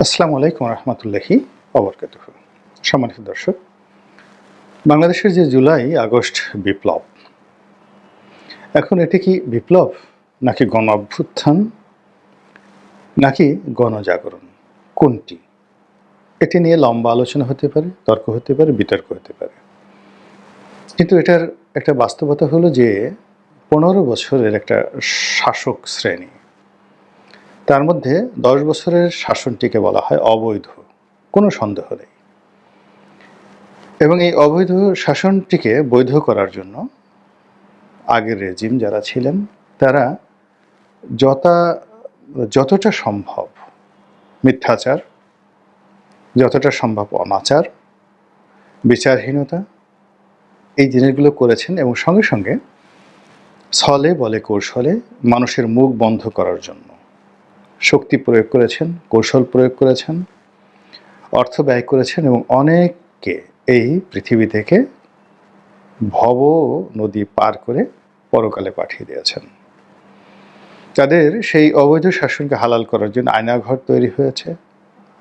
আসসালামু আলাইকুম রহমতুল্লাহি অবরকাত সম্মানিত দর্শক, বাংলাদেশের যে জুলাই আগস্ট বিপ্লব, এখন এটি কি বিপ্লব নাকি গণ অভ্যুত্থান নাকি গণজাগরণ? কোনটি? এটি নিয়ে লম্বা আলোচনা হতে পারে, তর্ক হতে পারে, বিতর্ক হতে পারে। কিন্তু এটার একটা বাস্তবতা হলো যে পনেরো বছরের একটা শাসক শ্রেণি তার মধ্যে দশ বছরের শাসনটিকে বলা হয় অবৈধ। কোনো সন্দেহ নেই। এবং এই অবৈধ শাসনটিকে বৈধ করার জন্য আগের রেজিম যারা ছিলেন, তারা যতা যতটা সম্ভব মিথ্যাচার, যতটা সম্ভব অনাচার, বিচারহীনতা, এই জিনিসগুলো করেছেন এবং সঙ্গে সঙ্গে ছলে বলে কৌশলে মানুষের মুখ বন্ধ করার জন্য শক্তি প্রয়োগ করেছেন, কৌশল প্রয়োগ করেছেন, অর্থ ব্যয় করেছেন এবং অনেককে এই পৃথিবী থেকে ভব নদী পার করে পরকালে পাঠিয়ে দিয়েছেন। তাদের সেই অবৈধ শাসনকে হালাল করার জন্য আয়নাঘর তৈরি হয়েছে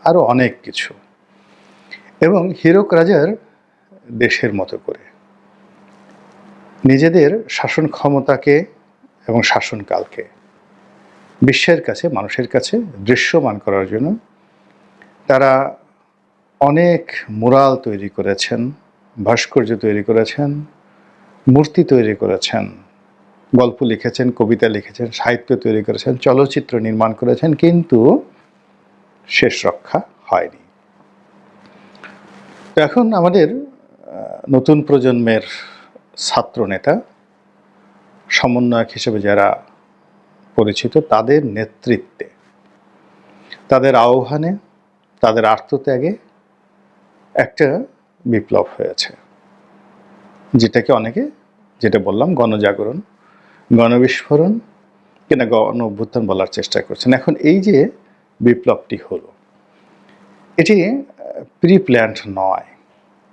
আরও অনেক কিছু। এবং হীরক রাজার দেশের মতো করে। নিজেদের শাসন ক্ষমতাকে এবং শাসনকালকে বিশ্বের কাছে, মানুষের কাছে দৃশ্যমান করার জন্য তারা অনেক মুরাল তৈরি করেছেন, ভাস্কর্য তৈরি করেছেন, মূর্তি তৈরি করেছেন, গল্প লিখেছেন, কবিতা লিখেছেন, সাহিত্য তৈরি করেছেন, চলচ্চিত্র নির্মাণ করেছেন, কিন্তু শেষ রক্ষা হয়নি। এখন আমাদের নতুন প্রজন্মের ছাত্র নেতা সমন্বয়ক হিসেবে যারা পরিচিত তাদের নেতৃত্বে, তাদের আহ্বানে, তাদের আত্মত্যাগে একটা বিপ্লব হয়েছে। যেটাকে অনেকে, যেটা বললাম, গণজাগরণ, গণবিস্ফোরণ কিনা গণ অভ্যুত্থান বলার চেষ্টা করছেন। এখন এই যে বিপ্লবটি হলো, এটি প্রি প্ল্যান্ড নয়,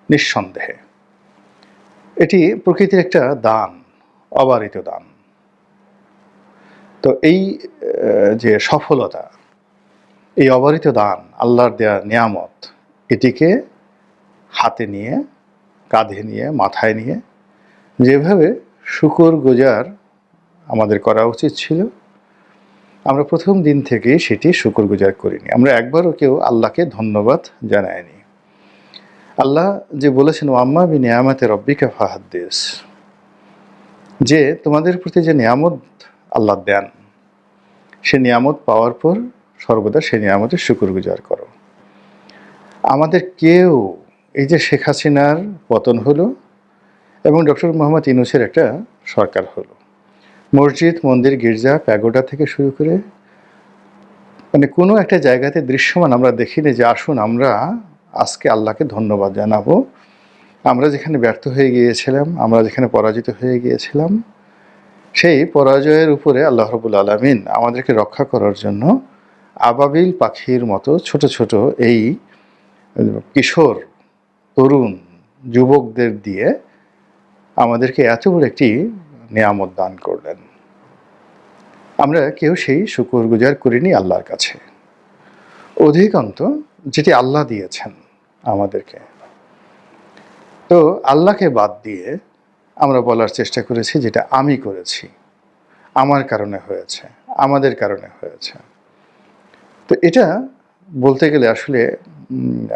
নিঃসন্দেহে। এটি প্রকৃতির একটা দান, অবারিত দান। তো এই যে সফলতা, এই অবারিত দান, আল্লাহর দেয়া নিয়ামত, এটিকে হাতে নিয়ে, কাঁধে নিয়ে, মাথায় নিয়ে যেভাবে শুকর গুজার আমাদের করা উচিত ছিল, আমরা প্রথম দিন থেকে সেটি শুকর গুজার করিনি। আমরা একবারও কেউ আল্লাহকে ধন্যবাদ জানায়নি আল্লাহ যে বলেছেন ওয়াম্মা বি নিয়ামতে রব্বিকা ফাহাদ্দেশ যে তোমাদের প্রতি যে নিয়ামত আল্লাহ দেন সে নিয়ামত পাওয়ার পর সর্বদা সে নিয়ামতের শুকুর গুজার করো। আমাদের কেউ এই যে শেখ হাসিনার পতন হলো এবং ডক্টর মোহাম্মদ ইনুসের একটা সরকার হলো। মসজিদ, মন্দির, গির্জা, প্যাগোডা থেকে শুরু করে মানে কোনো একটা জায়গাতে দৃশ্যমান আমরা দেখিনি যে আসুন আমরা আজকে আল্লাহকে ধন্যবাদ জানাব। আমরা যেখানে ব্যর্থ হয়ে গিয়েছিলাম, আমরা যেখানে পরাজিত হয়ে গিয়েছিলাম সেই পরাজয়ের উপরে আল্লাহ রবুল আলমিন আমাদেরকে রক্ষা করার জন্য আবাবিল পাখির মতো ছোট ছোট এই কিশোর, তরুণ যুবকদের দিয়ে আমাদেরকে এত বড় একটি নিয়ামত দান করলেন। আমরা কেউ সেই শুকুর গুজার করিনি আল্লাহর কাছে। অধিকান্ত যেটি আল্লাহ দিয়েছেন আমাদেরকে। তো আল্লাহকে বাদ দিয়ে আমরা বলার চেষ্টা করেছি যেটা আমি করেছি। আমার কারণে হয়েছে, আমাদের কারণে হয়েছে। তো এটা বলতে গেলে আসলে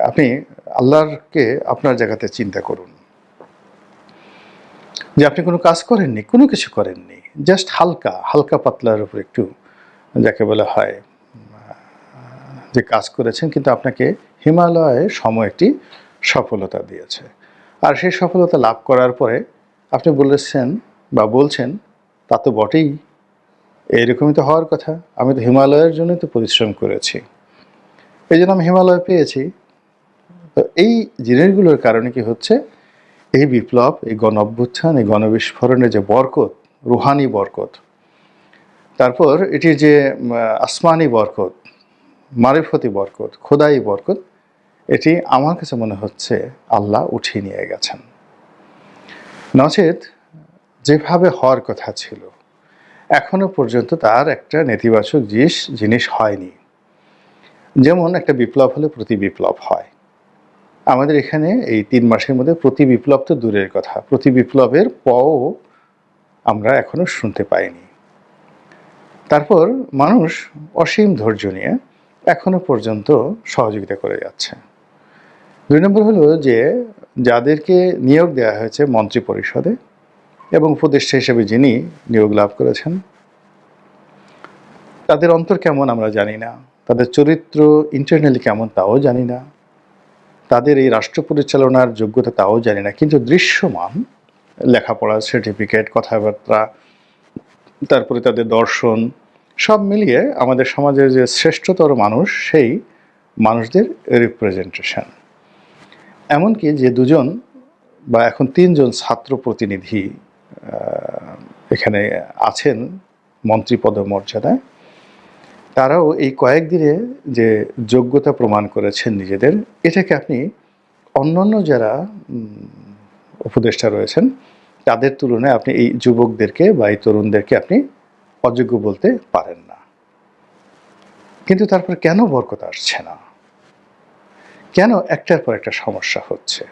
আপনি আল্লাহরকে আপনার জায়গাতে চিন্তা করুন। যে আপনি কোনো কাজ করেননি, কোনো কিছু করেননি জাস্ট হালকা হালকা পাতলার উপর একটু যাকে বলা হয়, যে কাজ করেছেন কিন্তু আপনাকে হিমালয়ে সম একটি সফলতা দিয়েছে। আর সেই সফলতা লাভ করার পরে আপনি বলেছেন বা বলছেন, তা তো বটেই। এইরকমই তো হওয়ার কথা। আমি তো হিমালয়ের জন্যই তো পরিশ্রম করেছি। এই জন্য আমি হিমালয় পেয়েছি। তো এই জিনিসগুলোর কারণে কি হচ্ছে? এই বিপ্লব, এই গণ অভ্যুত্থান, এই গণবিস্ফোরণের যে বরকত, রুহানি বরকত, তারপর এটির যে আসমানি বরকত, মারিফতি বরকত, খোদাই বরকত, এটি আমার কাছে মনে হচ্ছে আল্লাহ উঠিয়ে নিয়ে গেছেন। নচেত যেভাবে হওয়ার কথা ছিল, এখনও পর্যন্ত তার একটা নেতিবাচক জিনিস জিনিস হয়নি। যেমন একটা বিপ্লব হলে প্রতি বিপ্লব হয়। আমাদের এখানে এই তিন মাসের মধ্যে প্রতি বিপ্লব তো দূরের কথা, প্রতি বিপ্লবের পও আমরা এখনও শুনতে পাইনি। তারপর মানুষ অসীম ধৈর্য নিয়ে এখনও পর্যন্ত সহযোগিতা করে যাচ্ছে। দুই নম্বর হলো যে যাদেরকে নিয়োগ দেওয়া হয়েছে মন্ত্রী পরিষদে এবং উপদেষ্টা হিসেবে যিনি নিয়োগ লাভ করেছেন, তাদের অন্তর কেমন আমরা জানি না, তাদের চরিত্র ইন্টারনালি কেমন তাও জানি না, তাদের এই রাষ্ট্র পরিচালনার যোগ্যতা তাও জানি না, কিন্তু দৃশ্যমান লেখাপড়ার সার্টিফিকেট কথাবার্তা, তারপরে তাদের দর্শন, সব মিলিয়ে আমাদের সমাজের যে শ্রেষ্ঠতর মানুষ, সেই মানুষদের রিপ্রেজেন্টেশন এমনকি যে দুজন বা এখন তিনজন ছাত্র প্রতিনিধি এখানে আছেন মন্ত্রী পদমর্যাদায় তারাও এই কয়েকদিনে যে যোগ্যতা প্রমাণ করেছেন নিজেদের, এটাকে আপনি অন্যান্য যারা উপদেষ্টা রয়েছেন, তাদের তুলনায় আপনি এই যুবকদেরকে বা এই তরুণদেরকে আপনি অযোগ্য বলতে পারেন না। কিন্তু তারপর কেন বরকত আসছে না? কেন একটার পর একটা সমস্যা হচ্ছে?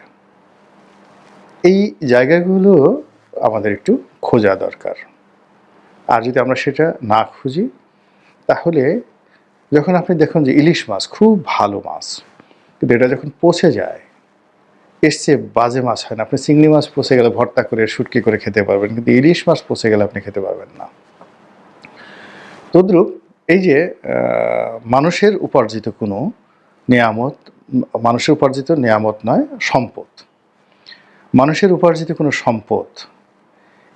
এই জায়গাগুলো আমাদের একটু খোঁজা দরকার। আর যদি আমরা সেটা না খুঁজি, তাহলে যখন আপনি দেখুন যে ইলিশ মাছ, খুব ভালো মাছ, কিন্তু এটা যখন পচে যায় এসছে বাজে মাছ হয় না। আপনি চিংড়ি মাছ পচে গেলে ভর্তা করে, শুটকি করে খেতে পারবেন, কিন্তু ইলিশ মাছ পচে গেলে আপনি খেতে পারবেন না। তদ্রূপ এই যে মানুষের উপার্জিত কোনো নিয়ামত মানুষের উপার্জিত নিয়ামত নয়, সম্পদ। মানুষের উপার্জিত কোনো সম্পদ,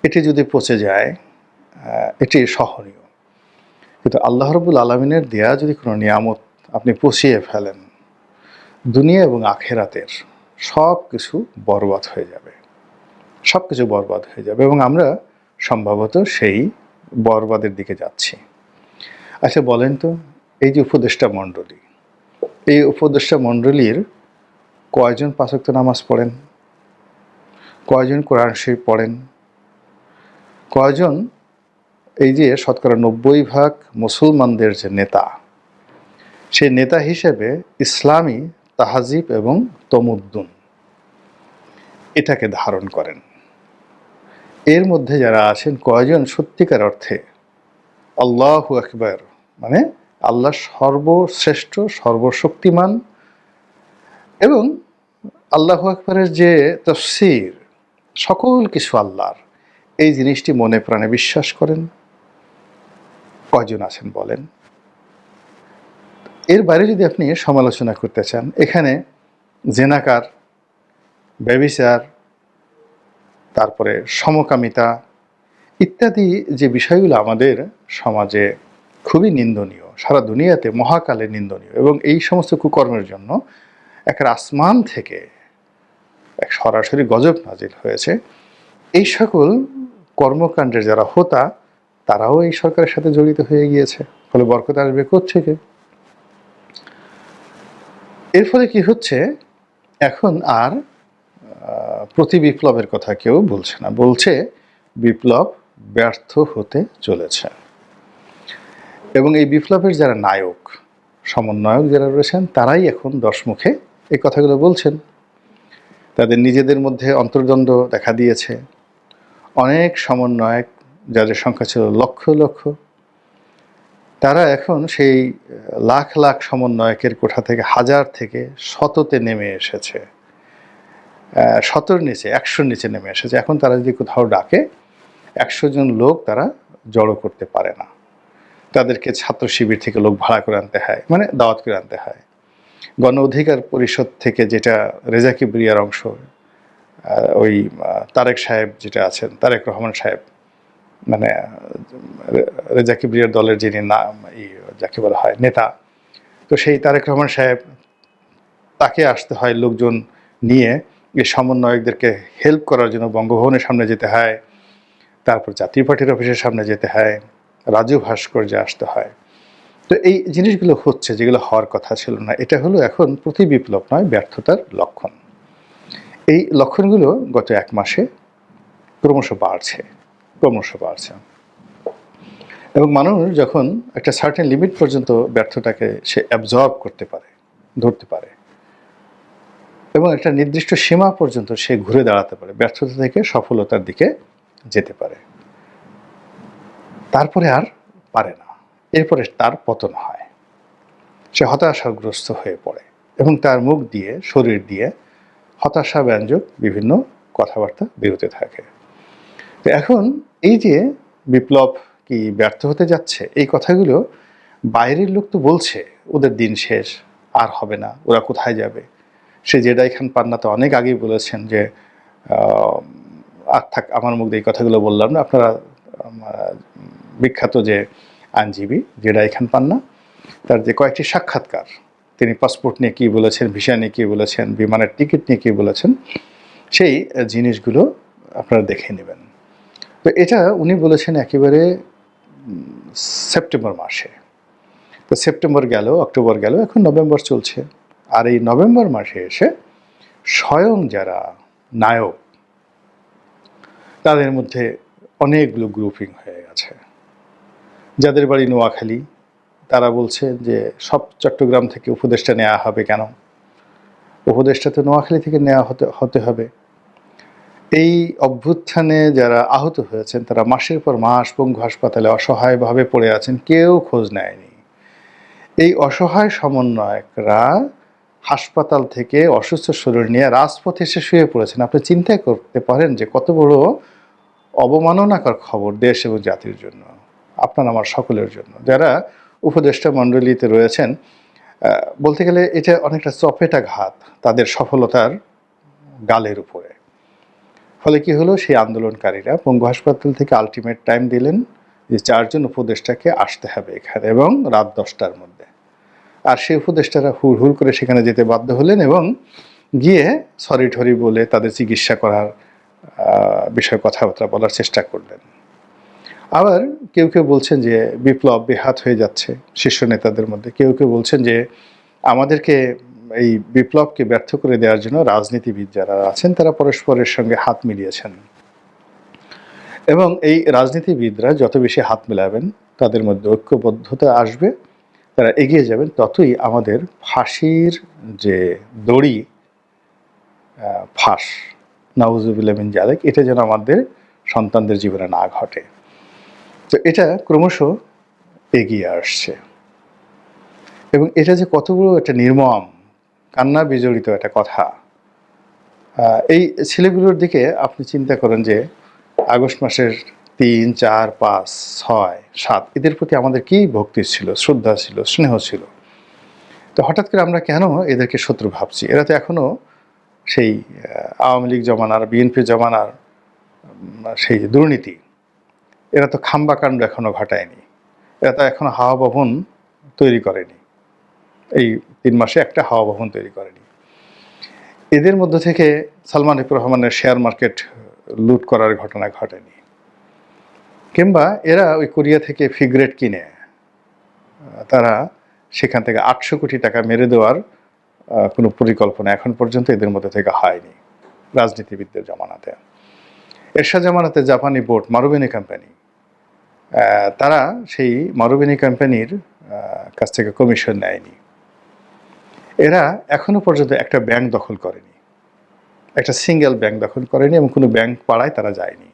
এটি যদি পচে যায় এটি সহনীয়। কিন্তু আল্লাহ রবুল আলমিনের দেয়া যদি কোনো নিয়ামত আপনি পচিয়ে ফেলেন, দুনিয়া এবং আখেরাতের সব কিছু বরবাদ হয়ে যাবে। সব কিছু বরবাদ হয়ে যাবে এবং আমরা সম্ভবত সেই বরবাদের দিকে যাচ্ছি। আচ্ছা বলেন তো, এই যে উপদেষ্টা মণ্ডলী এই উপদেষ্টা মণ্ডলীর কয়জন পাঁচক্ত নামাজ পড়েন? কয়জন কোরআন শরীফ পড়েন? কয়জন এই যে শতকরা নব্বই ভাগ মুসলমানদের যে নেতা, সেই নেতা হিসেবে ইসলামী তাহাজিব এবং তমুদ্দুন এটাকে ধারণ করেন। এর মধ্যে যারা আছেন, কয়জন সত্যিকার অর্থে আল্লাহ আকবার মানে আল্লাহ সর্বশ্রেষ্ঠ, সর্বশক্তিমান এবং আল্লাহ আকবরের যে তফসির, সকল কিছু আল্লাহর, এই জিনিসটি মনে প্রাণে বিশ্বাস করেন। কয়জন আছেন বলেন? এর বাইরে যদি আপনি সমালোচনা করতে চান, এখানে জেনাকার ব্যবিচার তারপরে সমকামিতা ইত্যাদি যে বিষয়গুলো আমাদের সমাজে খুবই নিন্দনীয় সারা দুনিয়াতে মহাকালে নিন্দনীয়। এবং এই সমস্ত কুকর্মের জন্য এক আসমান থেকে এক সরাসরি গজব নাজিল হয়েছে। এই সকল কর্মকাণ্ডের যারা হোতা, তারাও এই সরকারের সাথে জড়িত হয়ে গিয়েছে। ফলে বরকত আসবে থেকে এর ফলে কি হচ্ছে? এখন আর প্রতি বিপ্লবের কথা কেউ বলছে না। বলছে, বিপ্লব ব্যর্থ হতে চলেছে। এবং এই বিপ্লবের যারা নায়ক, সমন্বয়ক যারা রয়েছেন, তারাই এখন দশমুখে এই কথাগুলো বলছেন। তাদের নিজেদের মধ্যে অন্তর্দ্বন্দ্ব দেখা দিয়েছে। অনেক সমন্বয়ক, যাদের সংখ্যা ছিল লক্ষ লক্ষ, তারা এখন সেই লাখ লাখ সমন্বয়কের কোঠা থেকে হাজার থেকে শততে নেমে এসেছে। শতর নিচে, একশোর নিচে নেমে এসেছে। এখন তারা যদি কোথাও ডাকে, একশো জন লোক তারা জড়ো করতে পারে না। তাদেরকে ছাত্র শিবির থেকে লোক ভাড়া করে আনতে হয় মানে দাওয়াত করে আনতে হয়। গণ অধিকার পরিষদ থেকে যেটা রেজাকি ব্রিয়ার অংশ ওই তারেক সাহেব যেটা আছেন, তারেক রহমান সাহেব মানে রেজা কিবরিয়ার দলের যিনি নাম যাকে বলা হয়, নেতা, তো সেই তারেক রহমান সাহেব তাকে আসতে হয় লোকজন নিয়ে এই সমন্বয়কদেরকে হেল্প করার জন্য বঙ্গভবনের সামনে যেতে হয়, তারপর জাতীয় পার্টির অফিসের সামনে যেতে হয় রাজু ভাস্কর্যে আসতে হয়। তো এই জিনিসগুলো হচ্ছে যেগুলো হওয়ার কথা ছিল না, এটা হলো এখন প্রতি বিপ্লব নয়, ব্যর্থতার লক্ষণ। এই লক্ষণগুলো গত এক মাসে ক্রমশ বাড়ছে ক্রমশ বাড়ছে। এবং মানুষ যখন একটা সার্টেন লিমিট পর্যন্ত ব্যর্থতাকে সে অ্যাবজর্ব করতে পারে, ধরতে পারে, এবং একটা নির্দিষ্ট সীমা পর্যন্ত সে ঘুরে দাঁড়াতে পারে, ব্যর্থতা থেকে সফলতার দিকে যেতে পারে। তারপরে আর পারে না। এরপরে তার পতন হয়। সে হতাশাগ্রস্ত হয়ে পড়ে এবং তার মুখ দিয়ে, শরীর দিয়ে হতাশা ব্যঞ্জক বিভিন্ন কথাবার্তা বেরোতে থাকে। তো এখন এই যে বিপ্লব কি ব্যর্থ হতে যাচ্ছে, এই কথাগুলো বাইরের লোক তো বলছে, ওদের দিন শেষ, আর হবে না, ওরা কোথায় যাবে? সে জেডাই খান পান্না তো অনেক আগেই বলেছেন যে আর থাক, আমার মুখ দিয়ে এই কথাগুলো বললাম না, আপনারা বিখ্যাত যে আইনজীবী জেডাই খান পান্না, তার যে কয়েকটি সাক্ষাৎকার, তিনি পাসপোর্ট নিয়ে কী বলেছেন, ভিসা নিয়ে কী বলেছেন, বিমানের টিকিট নিয়ে কী বলেছেন, সেই জিনিসগুলো আপনারা দেখে নেবেন। তো এটা উনি বলেছেন একেবারে সেপ্টেম্বর মাসে। তো সেপ্টেম্বর গেল, অক্টোবর গেল, এখন নভেম্বর চলছে। আর এই নভেম্বর মাসে এসে স্বয়ং যারা নায়ক, তাদের মধ্যে অনেকগুলো গ্রুপিং হয়ে গেছে যাদের বাড়ি নোয়াখালী, তারা বলছে যে সব চট্টগ্রাম থেকে উপদেষ্টা নেওয়া হবে কেন? উপদেষ্টা তো নোয়াখালী থেকে নেওয়া হতে হতে হবে। এই অভ্যুত্থানে যারা আহত হয়েছেন, তারা মাসের পর মাস পঙ্গু হাসপাতালে অসহায়ভাবে পড়ে আছেন, কেউ খোঁজ নেয়নি। এই অসহায় সমন্বয়করা হাসপাতাল থেকে অসুস্থ শরীর নিয়ে রাজপথে এসে শুয়ে পড়েছেন। আপনি চিন্তা করতে পারেন যে কত বড় অবমাননাকর খবর দেশ এবং জাতির জন্য। আপনার, আমার সকলের জন্য। যারা উপদেষ্টা মণ্ডলীতে রয়েছেন বলতে গেলে এটা অনেকটা চপেটা ঘাত তাদের সফলতার গালের উপরে। ফলে কি হলো? সেই আন্দোলনকারীরা পঙ্গু হাসপাতাল থেকে আলটিমেট টাইম দিলেন যে চারজন উপদেষ্টাকে আসতে হবে এখানে এবং রাত দশটার মধ্যে। আর সেই উপদেষ্টারা হুড় হুড় করে সেখানে যেতে বাধ্য হলেন এবং গিয়ে সরি ঠরি বলে তাদের চিকিৎসা করার বিষয়ে কথাবার্তা বলার চেষ্টা করলেন। আবার কেউ কেউ বলছেন যে বিপ্লব বেহাত হয়ে যাচ্ছে শীর্ষ নেতাদের মধ্যে। কেউ কেউ বলছেন যে আমাদেরকে এই বিপ্লবকে ব্যর্থ করে দেওয়ার জন্য রাজনীতিবিদ যারা আছেন, তারা পরস্পরের সঙ্গে হাত মিলিয়েছেন। এবং এই রাজনীতিবিদরা যত বেশি হাত মেলাবেন, তাদের মধ্যে ঐক্যবদ্ধতা আসবে, তারা এগিয়ে যাবেন, ততই আমাদের ফাঁসির যে দড়ি ফাঁস নাউজুবিল্লামিন জালেক এটা যেন আমাদের সন্তানদের জীবনে না ঘটে। তো এটা ক্রমশ এগিয়ে আসছে। এবং এটা যে কত বড় একটা নির্মম, কান্না বিজড়িত একটা কথা এই ছেলেগুলোর দিকে আপনি চিন্তা করেন যে আগস্ট মাসের তিন, চার, পাঁচ, ছয়, সাত, এদের প্রতি আমাদের কি ভক্তি ছিল, শ্রদ্ধা ছিল, স্নেহ ছিল? তো হঠাৎ করে আমরা কেন এদেরকে শত্রু ভাবছি? এরা তো এখনও সেই আওয়ামী লীগ জমানার বিএনপি জমানার সেই দুর্নীতি এরা তো খাম্বা কাণ্ড এখনও ঘটায়নি। এরা তো এখনও হাওয়া ভবন তৈরি করেনি। এই তিন মাসে একটা হাওয়া ভবন তৈরি করেনি। এদের মধ্য থেকে সালমান ইফ রহমানের শেয়ার মার্কেট লুট করার ঘটনা ঘটেনি। কিংবা এরা ওই কোরিয়া থেকে ফিগ্রেট কিনে, তারা সেখান থেকে আটশো কোটি টাকা মেরে দেওয়ার কোনো পরিকল্পনা এখন পর্যন্ত এদের মধ্যে থেকে হয়নি রাজনীতিবিদদের জমানাতে। এরশা জামানাতে জাপানি বোর্ড মারুবিনি কোম্পানি তারা সেই মারুবিনি কোম্পানির কাছ থেকে কমিশন নেয়নি। এরা এখনও পর্যন্ত একটা ব্যাংক দখল করেনি। একটা সিঙ্গেল ব্যাংক দখল করেনি এবং কোনো ব্যাংক পাড়ায় তারা যায়নি।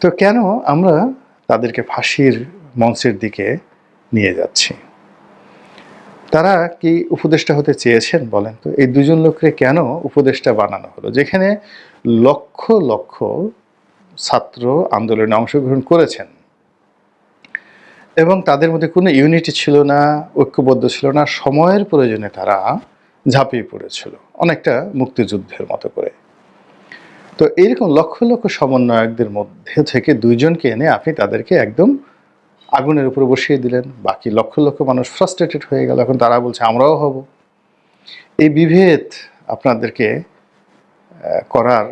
তো কেন আমরা তাদেরকে ফাঁসির মঞ্চের দিকে নিয়ে যাচ্ছি? তারা কি উপদেষ্টা হতে চেয়েছেন বলেন তো? এই দুজন লোককে কেন উপদেষ্টা বানানো হলো? যেখানে লক্ষ লক্ষ ছাত্র আন্দোলনে অংশগ্রহণ করেছেন। এবং তাদের মধ্যে কোনো ইউনিটি ছিল না, ঐক্যবদ্ধ ছিল না, সময়ের প্রয়োজনে তারা ঝাঁপিয়ে পড়েছিল, অনেকটা মুক্তিযুদ্ধের মতো করে। তো এইরকম লক্ষ লক্ষ সমন্বয়কদের মধ্যে থেকে দুইজনকে এনে আপনি তাদেরকে একদম আগুনের উপরে বসিয়ে দিলেন, বাকি লক্ষ লক্ষ মানুষ ফ্রাস্ট্রেটেড হয়ে গেল, এখন তারা বলছে, আমরাও হব। এই বিভেদ আপনাদেরকে করার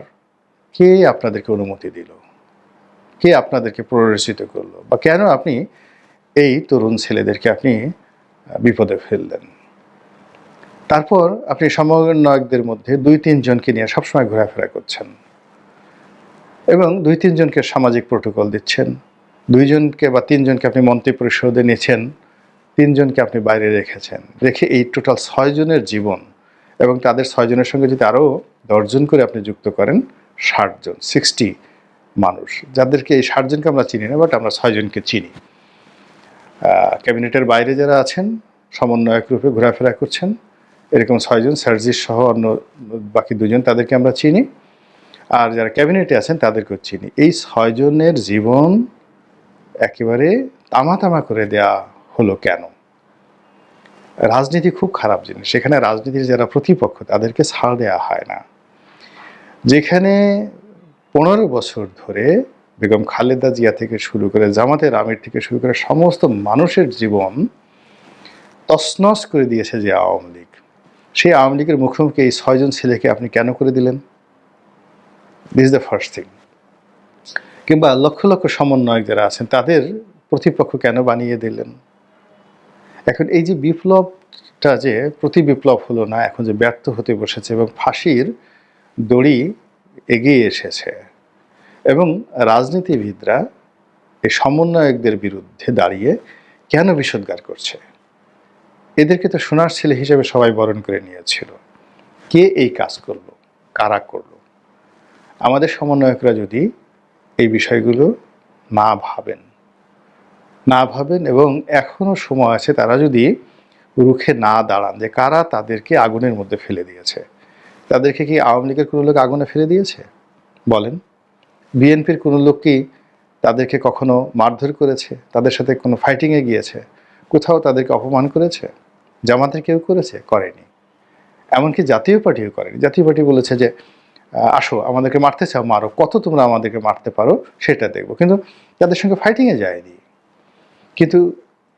কে আপনাদেরকে অনুমতি দিল? কে আপনাদেরকে প্ররোচিত করল? বা কেন আপনি এই তরুণ ছেলেদেরকে আপনি বিপদে ফেললেন? তারপর আপনি সমন্বয়কদের মধ্যে দুই, তিনজনকে নিয়ে সবসময় ঘোরাফেরা করছেন এবং দুই, তিনজনকে সামাজিক প্রোটোকল দিচ্ছেন। দুইজনকে বা তিনজনকে আপনি মন্ত্রী পরিষদে নিয়েছেন। তিনজনকে আপনি বাইরে রেখেছেন। রেখে এই টোটাল ছয়জনের জীবন এবং তাদের ছয়জনের সঙ্গে যদি আরও দশজন করে আপনি যুক্ত করেন ষাটজন সিক্সটি মানুষ। যাদেরকে এই ষাটজনকে আমরা চিনি না বাট আমরা ছয়জনকে চিনি। ক্যাবিনেটের বাইরে যারা আছেন, সমন্বয়ক রূপে ঘোরাফেরা করছেন, এরকম ছয়জন, সার্জিস সহ অন্য বাকি দুজন, তাদেরকে আমরা চিনি। আর যারা ক্যাবিনেটে আছেন, তাদেরকেও চিনি। এই ছয়জনের জীবন একেবারে তামা তামা করে দেয়া হলো কেন? রাজনীতি খুব খারাপ জিনিস। সেখানে রাজনীতির যারা প্রতিপক্ষ, তাদেরকে ছাড় দেওয়া হয় না। যেখানে পনেরো বছর ধরে বেগম খালেদা জিয়া থেকে শুরু করে জামাতের আমির থেকে শুরু করে সমস্ত মানুষের জীবন তছনছ করে দিয়েছে যে আওয়ামী লীগ। সেই আওয়ামী লীগের মুখোমুখি এই ছয়জন ছেলেকে আপনি কেন করে দিলেন? দিস দ্য ফার্স্ট থিং কিংবা লক্ষ লক্ষ সমন্বয়ক যারা আছেন, তাদের প্রতিপক্ষ কেন বানিয়ে দিলেন? এখন এই যে বিপ্লবটা যে প্রতি বিপ্লব হলো না, এখন যে ব্যর্থ হতে বসেছে এবং ফাঁসির দড়ি এগিয়ে এসেছে এবং রাজনীতিবিদরা এই সমন্বয়কদের বিরুদ্ধে দাঁড়িয়ে কেন বিষোদ্গার করছে? এদেরকে তো সোনার ছেলে হিসেবে সবাই বরণ করে নিয়েছিল। কে এই কাজ করল? কারা করল? আমাদের সমন্বয়করা যদি এই বিষয়গুলো না ভাবেন না ভাবেন এবং এখনও সময় আছে তারা যদি রুখে না দাঁড়ান যে কারা তাদেরকে আগুনের মধ্যে ফেলে দিয়েছে। তাদেরকে কি আওয়ামী লীগের কোনো লোক আগুনে ফেলে দিয়েছে? বলেন। বিএনপির কোনো লোক কি তাদেরকে কখনো মারধর করেছে? তাদের সাথে কোনো ফাইটিংয়ে গিয়েছে? কোথাও তাদেরকে অপমান করেছে? জামাতের কেউ করেছে? করেনি। এমনকি জাতীয় পার্টিও করেনি। জাতীয় পার্টি বলেছে যে আসো, আমাদেরকে মারতে চাও, মারো। কত তোমরা আমাদেরকে মারতে পারো সেটা দেখব। কিন্তু তাদের সঙ্গে ফাইটিংয়ে যায়নি। কিন্তু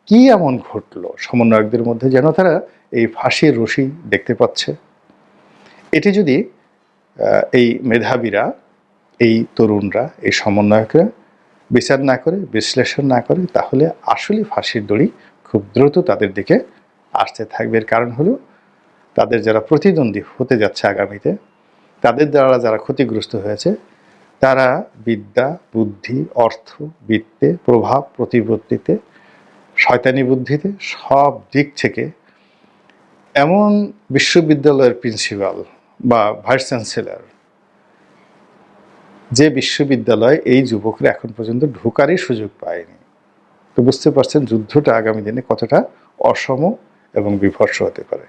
কি এমন ঘটলো? সমন্বয়কদের মধ্যে যেন তারা এই ফাঁসির রশি দেখতে পাচ্ছে। এটি যদি এই মেধাবীরা, এই তরুণরা, এই সমন্বয়করা বিচার না করে, বিশ্লেষণ না করে, তাহলে আসলে ফাঁসির দড়ি খুব দ্রুত তাদের দিকে আসতে থাকবে। এর কারণ হলো, তাদের যারা প্রতিদ্বন্দ্বী হতে যাচ্ছে আগামীতে, তাদের দ্বারা যারা ক্ষতিগ্রস্ত হয়েছে, তারা বিদ্যা, বুদ্ধি, অর্থ, বিত্তে, প্রভাব, প্রতিপত্তিতে, শয়তানি বুদ্ধিতে সব দিক থেকে এমন বিশ্ববিদ্যালয়ের প্রিন্সিপাল বা ভাইস চ্যান্সেলার, যে বিশ্ববিদ্যালয় এই যুবকরা এখন পর্যন্ত ঢোকারই সুযোগ পায়নি। তো বুঝতে পারছেন যুদ্ধটা আগামী দিনে কতটা অসম এবং বিভৎস হতে পারে।